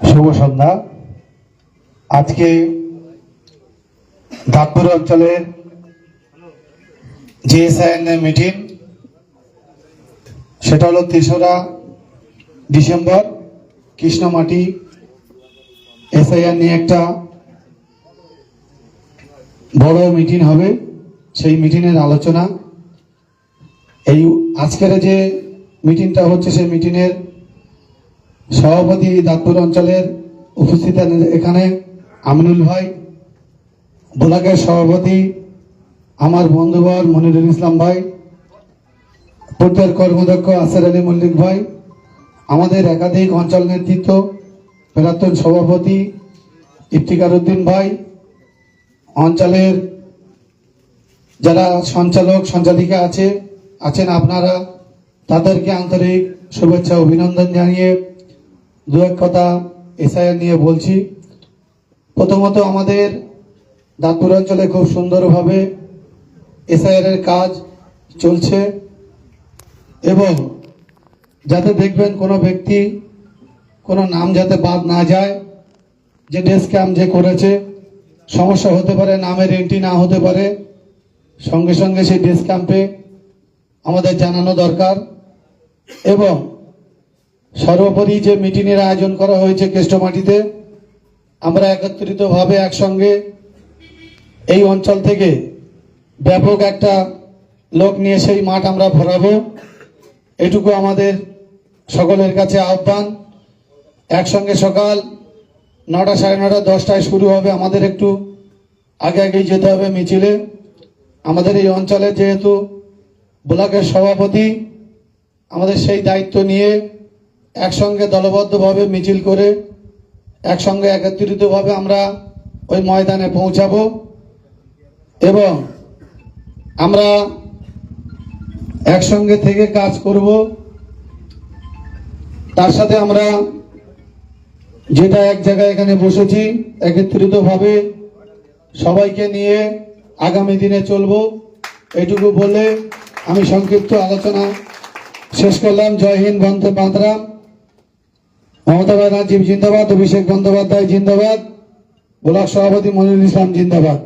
শুভ সন্ধ্যা। আজকে দাঁতপুর অঞ্চলের জিএসআইএন মিটিং, সেটা হলো তেসরা ডিসেম্বর, কৃষ্ণমাটি এসআইআর নিয়ে একটা বড় মিটিং হবে। সেই মিটিংয়ের আলোচনা। এই আজকের যে মিটিংটা হচ্ছে, সেই মিটিংয়ের সভাপতি দাঁতপুর অঞ্চলের উপস্থিত এখানে আমিনুল ভাই, ব্লকের সভাপতি আমার বন্ধুবর মনিরুল ইসলাম ভাই পূর্বের কর্মদক্ষ আসার আলী মল্লিক ভাই, আমাদের একাধিক অঞ্চল নেতৃত্ব, প্রাক্তন সভাপতি ইফতিকার উদ্দিন ভাই, অঞ্চলের যারা সঞ্চালক, সঞ্চালিকা আছে, আছেন আপনারা, তাদেরকে আন্তরিক শুভেচ্ছা, অভিনন্দন জানিয়ে দু এক কথা এসআইআর নিয়ে বলছি। প্রথমত আমাদের দাঁতপুর অঞ্চলে খুব সুন্দরভাবে এসআইআর এর কাজ চলছে এবং যাতে দেখবেন কোনো ব্যক্তি কোনো নাম যাতে বাদ না যায়, যে ডেস্ক ক্যাম্প যে করেছে, সমস্যা হতে পারে, নামের এন্ট্রি না হতে পারে, সঙ্গে সঙ্গে সেই ডেস্ক ক্যাম্পে আমাদের জানানো দরকার এবং সর্বোপরি যে মিটিংয়ের আয়োজন করা হয়েছে কেষ্টমাটিতে আমরা একত্রিতভাবে একসঙ্গে এই অঞ্চল থেকে ব্যাপক একটা লোক নিয়ে সেই মাঠ আমরা ভরাবো। এটুকু আমাদের সকলের কাছে আহ্বান। একসঙ্গে সকাল নটা সাড়ে নটা, দশটায় শুরু হবে। আমাদের একটু আগে আগেই যেতে হবে মিছিলে। আমাদের এই অঞ্চলে যেহেতু ব্লকের সভাপতি, আমাদের সেই দায়িত্ব নিয়ে একসঙ্গে দলবদ্ধভাবে মিছিল করে, একসঙ্গে একত্রিতভাবে আমরা ওই ময়দানে পৌঁছাবো এবং আমরা একসঙ্গে থেকে কাজ করব। তার সাথে আমরা যেটা এক জায়গায় এখানে বসেছি, একত্রিতভাবে সবাইকে নিয়ে আগামী দিনে চলবো। এটুকু বলে আমি সংক্ষিপ্ত আলোচনা শেষ করলাম। জয় হিন্দ, বন্দে মাতরাম। মমতা ব্যানার্জি জিন্দাবাদ অভিষেক বন্দ্যোপাধ্যায় জিন্দাবাদ ব্লক সভাপতি মনিরুল ইসলাম জিন্দাবাদ।